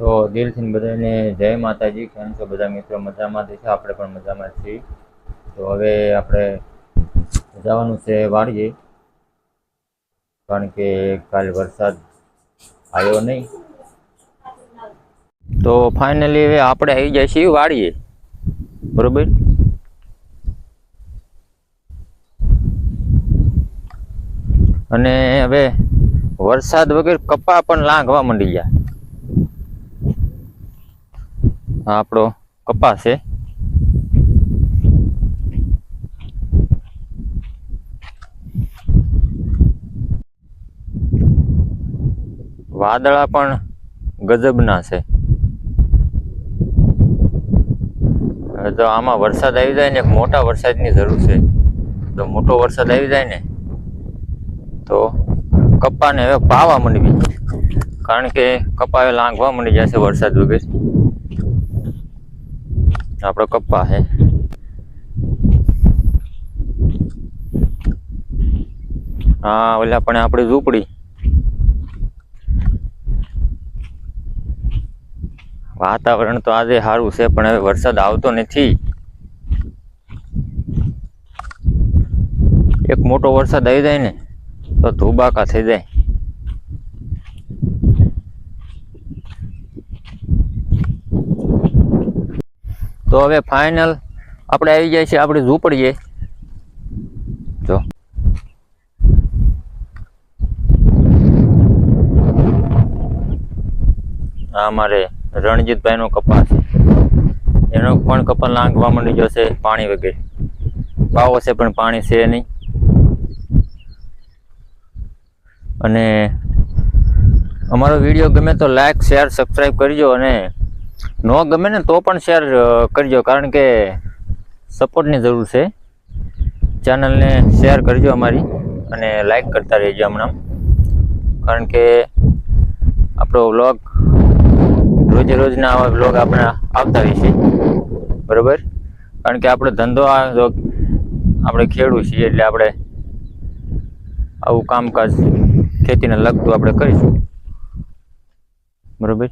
તો દિલથી બધાને જય માતાજી, કેમ છો બધા મિત્રો? મજામાંથી છે? આપણે પણ મજામાં છીએ. તો હવે આપણે જવાનું છે વાડીએ. કારણ કે કાલે વરસાદ આવ્યો નહીં. તો ફાઇનલી હવે આપણે આવી જાય છીએ વાડીએ. બરોબર? અને હવે વરસાદ વગર કપા પણ લાંઘવા માંડી ગયા આ આપણો કપા છે. વાદળા પણ ગજબના છે. તો આમાં વરસાદ આવી જાય ને મોટા વરસાદની જરૂર છે. તો મોટો વરસાદ આવી જાય ને, તો કપ્પાને હવે પાવા માંડવી. કારણ કે કપા હવે લાંઘવા માંડી જશે વરસાદ વગર. આપણો કપ્પા હે હા, ઓલા પણ આપણી ઝૂંપડી. વાતાવરણ તો આજે સારું છે, પણ હવે વરસાદ આવતો નથી. એક મોટો વરસાદ આવી જાય ને, તો ધુબાકા થઈ જાય. તો હવે ફાઇનલ આપણે આવી જાય છે આપણે ઝૂંપડીએ. જો. આ અમારે રણજીતભાઈનો કપાસ છે. એનો પણ કપા લાંઘવા માંડી જશે પાણી વગેરે. પાવો છે પણ પાણી છે નહીં. અને અમારો વીડિયો ગમે તો લાઈક શેર સબસ્ક્રાઈબ કરજો અને ન ગમે ને તો પણ શેર કરજો. કારણ કે સપોર્ટની જરૂર છે. ચેનલને શેર કરજો અમારી અને લાઈક કરતા રહેજો હમણાં. કારણ કે આપણો વ્લોગ રોજે રોજના આવા વ્લોગ આપણે આવતા હોય છે. બરોબર? કારણ કે આપણો ધંધો આ આપણે ખેડૂત છીએ એટલે આપણે આવું કામકાજ ખેતીને લગતું આપણે કરીશું. બરોબર?